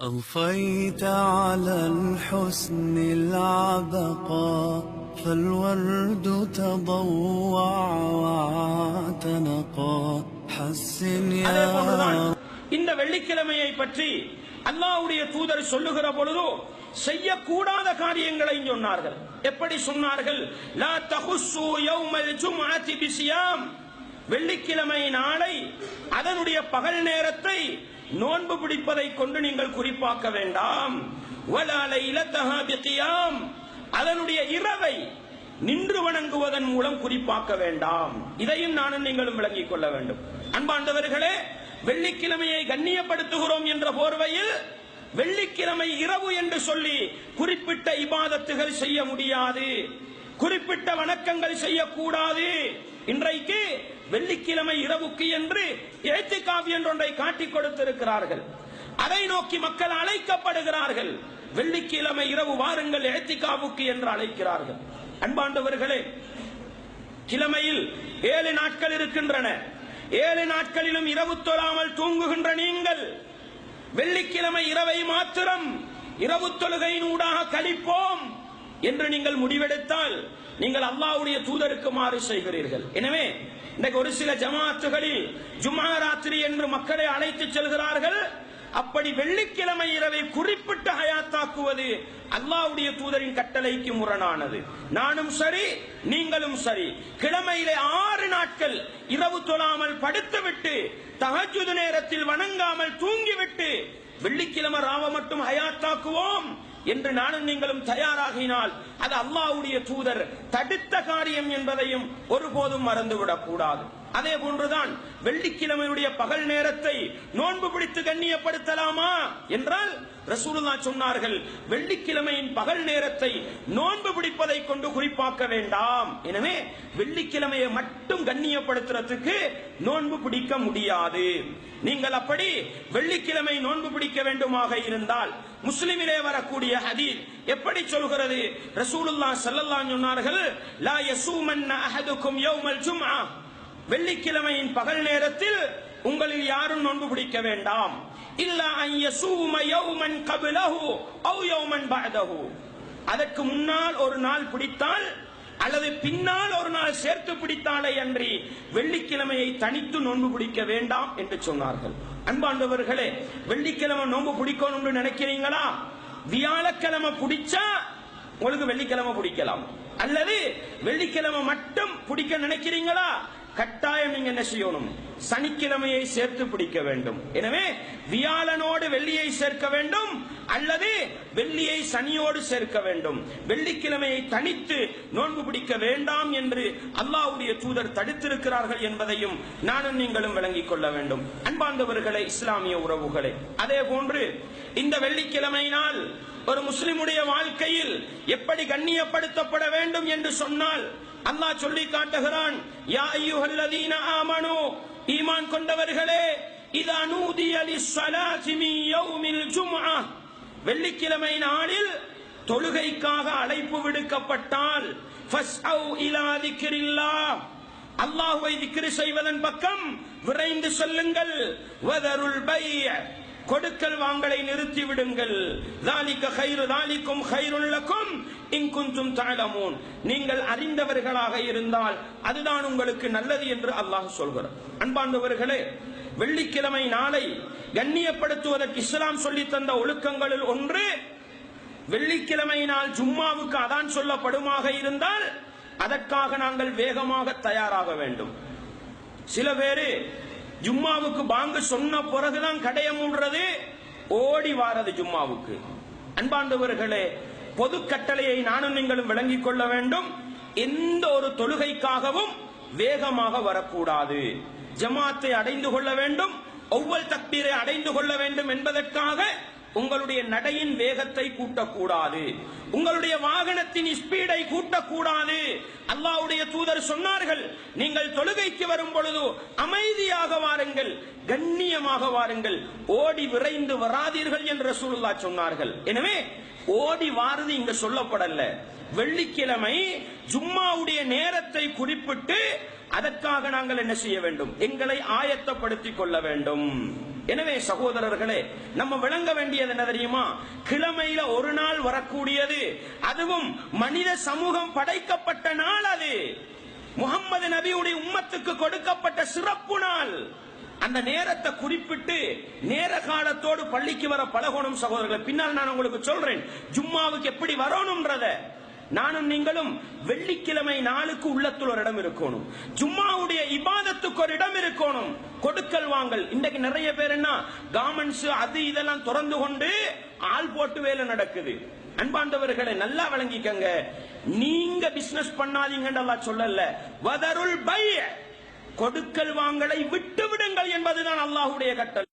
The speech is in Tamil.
أضفيت على الحسن العبقى فالورد تضوع واعتنقا حسن அதே போன்றுதான் يا இந்த வெள்ளிக்கிழமையை பற்றி அல்லாஹ்வுடைய தூதர் சொல்லுகிற பொழுது செய்யக்கூடாத காரியங்களை சொன்னார்கள் எப்படி சொன்னார்கள் லா தஹுஸ்ஸு யௌமல் ஜும்அத்தி பிசியாம் வெள்ளிக்கிழமை நாளை அதனுடைய பகல் நேரத்தை நோன்பு பிடிப்பதை கொண்டு நீங்கள் குறிப்பாக்க வேண்டாம். அதனுடைய இரவை நின்று வணங்குவதன் மூலம் குறிப்பாக்க வேண்டாம். இதையும் நானும் நீங்களும் விளங்கிக் கொள்ள வேண்டும். அன்பாண்டவர்களே வெள்ளிக்கிழமையை கண்ணியப்படுத்துகிறோம் என்ற போர்வையில் வெள்ளிக்கிழமை இரவு என்று சொல்லி குறிப்பிட்ட இபாதத்துகள் செய்ய முடியாது. குறிப்பிட்ட வணக்கங்கள் செய்யக்கூடாது. இன்றைக்கு வெள்ளிக்கிழமை இரவுக்கு என்று இழைத்துக்காவி என்றொன்றை காட்டிக் கொடுத்திருக்கிறார்கள். அதை நோக்கி மக்கள் அழைக்கப்படுகிறார்கள். வெள்ளிக்கிழமை இரவு வாருங்கள் எழுத்திக்காவுக்கு என்று அழைக்கிறார்கள். அன்பாண்டவர்களே கிழமையில் ஏழு நாட்கள் இருக்கின்றன. ஏழு நாட்களிலும் இரவு தொழாமல் தூங்குகின்ற நீங்கள் வெள்ளிக்கிழமை இரவை மாத்திரம் இரவு தொழுகையின் ஊடாக கழிப்போம். என்று நீங்கள் முடிவெடுத்தால் நீங்கள் அல்லாவுடைய தூதருக்கு மாறு செய்கிறீர்கள். எனவே இன்றைக்கு ஒரு சில ஜமாத்துகளில் ஜும்மா ராத்திரி என்று மக்களை அழைத்து செல்கிறார்கள். அப்படி வெள்ளிக்கிழமை இரவை குறிப்பிட்டு ஹயாத்தாக்குவது அல்லாவுடைய தூதரின் கட்டளைக்கு முரணானது. நானும் சரி நீங்களும் சரி. கிழமையிலே ஆறு நாட்கள் இரவு தொழாமல் படுத்துவிட்டு தகஜுது நேரத்தில் வணங்காமல் தூங்கிவிட்டு வெள்ளிக்கிழமை ராவ மட்டும் ஹயாத்தாக்குவோம். என்று நானும் நீங்களும் தயாராகினால் அது அல்லாவுடைய தூதர் தடுத்த காரியம் என்பதையும் ஒருபோதும் மறந்துவிடக் கூடாது அதே போன்றுதான் வெள்ளிக்கிழமையுடைய பகல் நேரத்தை நோன்பு பிடித்து கண்ணியப்படுத்தலாமா என்றால் ரசூலுல்லா சொன்னார்கள் வெள்ளிக்கிழமையின் பகல் நேரத்தை நோன்பு பிடிப்பதை கொண்டு குறிப்பாக்க வேண்டாம். எனவே வெள்ளிக்கிழமையை மட்டும் கண்ணியப்படுத்துறதுக்கு நோன்பு பிடிக்க முடியாது. நீங்கள் அப்படி வெள்ளிக்கிழமை நோன்பு பிடிக்க வேண்டுமாக இருந்தால் முஸ்லிமிலே வரக்கூடிய ஹதீர் எப்படி சொல்கிறது? ரசூலுல்லா ஸல்லல்லாஹு சொன்னார்கள் லா யசூமன்ன அஹதுக்கும் யௌமல் ஜும்ஆ. வெள்ளிக்கிழமையின் பகல் நேரத்தில் உங்களில் யாரும் நோன்பு பிடிக்க வேண்டாம். இல்ல அதற்கு முன்னால் ஒரு நாள் பிடித்தால் அல்லது பின்னால் ஒரு நாள் சேர்த்து பிடித்தாலே அன்றி வெள்ளிக்கிழமையை தனித்து நோன்பு பிடிக்க வேண்டாம் என்று சொன்னார்கள். அன்பாண்டவர்களே வெள்ளிக்கிழமை நோன்பு பிடிக்கணும்னு நினைக்கிறீங்களா? வியாழக்கிழமை பிடிச்சா உங்களுக்கு வெள்ளிக்கிழமை பிடிக்கலாம். அல்லது வெள்ளிக்கிழமை மட்டும் பிடிக்க நினைக்கிறீங்களா? கட்டாயம் நீங்க என்ன செய்யணும்? சனிக்கிழமையை சேர்த்து பிடிக்க வேண்டும். எனவே வியாழனோடு வெள்ளியை சேர்க்க வேண்டும் அல்லது வெள்ளியை சனியோடு சேர்க்க வேண்டும். வெள்ளிக்கிழமையை தனித்து நோன்பு பிடிக்க வேண்டாம் என்று அல்லாவுடைய தூதர் தடுத்திருக்கிறார்கள் என்பதையும் நானும் நீங்களும் விளங்கிக் கொள்ள வேண்டும். அன்பாந்தவர்களை இஸ்லாமிய உறவுகளே அதே போன்று இந்த வெள்ளிக்கிழமையினால் ஒரு முஸ்லிமுடைய வாழ்க்கையில் எப்படி கண்ணியப்படுத்தப்பட வேண்டும் என்று சொன்னால் அல்லாஹ் சொல்லி காட்டுகிறான் யா அய்யுஹல்லதீன ஆமனு ஈமான் கொண்டவர்களே இதா நூதிய லிஸ்ஸலாத்தி மின் யௌமில் ஜும்ஆ வெள்ளிக்கிழமை நாளில் தொழுகைக்காக அழைப்பு விடுக்கப்பட்டால் ஃபஸ்அவ் இலா திக்ரில்லாஹ். அல்லாஹ்வை திக்ரு செய்வதன் பக்கம் விரைந்து செல்லுங்கள். வதருல் பை கொடுக்கல் வாங்கலை நிறுத்தி விடுங்கள் தாலிக்க ஹைரு தாலிக்கும் ஹைருள்ளக்கும் இங்குஞ்சும் தாழமோன் நீங்கள் அறிந்தவர்களாக இருந்தால் அதுதான் உங்களுக்கு நல்லது என்று அல்லாஹ் சொல்கிறார். அன்பாண்டவர்களே வெள்ளிக்கிழமை நாளை கண்ணியப்படுத்துவதற்கு இஸ்லாம் சொல்லி தந்த ஒழுக்கங்களில் ஒன்று வெள்ளிக்கிழமை நாள் ஜும்மாவுக்கு அதான் சொல்லப்படுமாக இருந்தால் அதற்காக நாங்கள் வேகமாக தயாராக வேண்டும். சில பேரு ஜும்மாவுக்கு பாங்கு சொன்ன பிறகுதான் கடைய மூடுறது ஓடி வாரது ஜும்மாவுக்கு. அன்பாண்டவர்களே பொது கட்டளையை நானும் நீங்களும் விளங்கிக் கொள்ள வேண்டும். எந்த ஒரு தொழுகைக்காகவும் வேகமாக வரக்கூடாது. ஜமாத்தை அடைந்து கொள்ள வேண்டும். ஒவ்வொரு தக்பீரை அடைந்து கொள்ள வேண்டும் என்பதற்காக உங்களுடைய நடையின் வேகத்தை கூட்டக்கூடாது. உங்களுடைய வாகனத்தின் ஸ்பீடை கூட்டக்கூடாது. அல்லாவுடைய தூதர் சொன்னார்கள் நீங்கள் தொழுகைக்கு வரும் பொழுது அமைதியாக வாருங்கள் கண்ணியமாக வாருங்கள். ஓடி விரைந்து வராதீர்கள் என்று சூழ்நிலா சொன்னார்கள். எனவே ஓடி வாருது இங்க சொல்லப்படல. வெள்ளிக்கிழமை ஜும்மாவுடைய நேரத்தை குறிப்பிட்டு அதற்காக நாங்கள் என்ன செய்ய வேண்டும்? எங்களை ஆயத்தப்படுத்திக் கொள்ள வேண்டும். எனவே சகோதரர்களே நம்ம விளங்க வேண்டியது என்ன தெரியுமா? கிழமையில ஒரு நாள் வரக்கூடியது. அதுவும் மனித சமூகம் படைக்கப்பட்ட நாள் அது. முகம்மது நபியுடைய உம்மத்துக்கு கொடுக்கப்பட்ட சிறப்பு நாள் அந்த நேரத்தை குறிப்பிட்டு நேர காலத்தோடு பள்ளிக்கு வர பழகணும் சகோதரர்களை. பின்னால் நான் உங்களுக்கு சொல்றேன். ஜும்மாவுக்கு எப்படி வரணும்ன்றத நானும் நீங்களும் வெள்ளிக்கிழமை நாளுக்கு உள்ளத்துல ஒரு இடம் இருக்கணும். ஜும்மாவுடைய இபாதத்துக்கு ஒரு இடம் இருக்கணும். கொடுக்கல் வாங்கல். இன்றைக்கு நிறைய பேர் என்ன கார்மெண்ட்ஸ் அது இதெல்லாம் திறந்து கொண்டு ஆள் போட்டு வேலை நடக்குது. அன்பாண்டவர்களை நல்லா விளங்கிக்கங்க. நீங்க பிசினஸ் பண்ணாதீங்கன்னு சொல்லல. வதருள் பைய கொடுக்கல் வாங்கலை விட்டு விடுங்கள் என்பதுதான் அல்லாஹுடைய கட்டளை.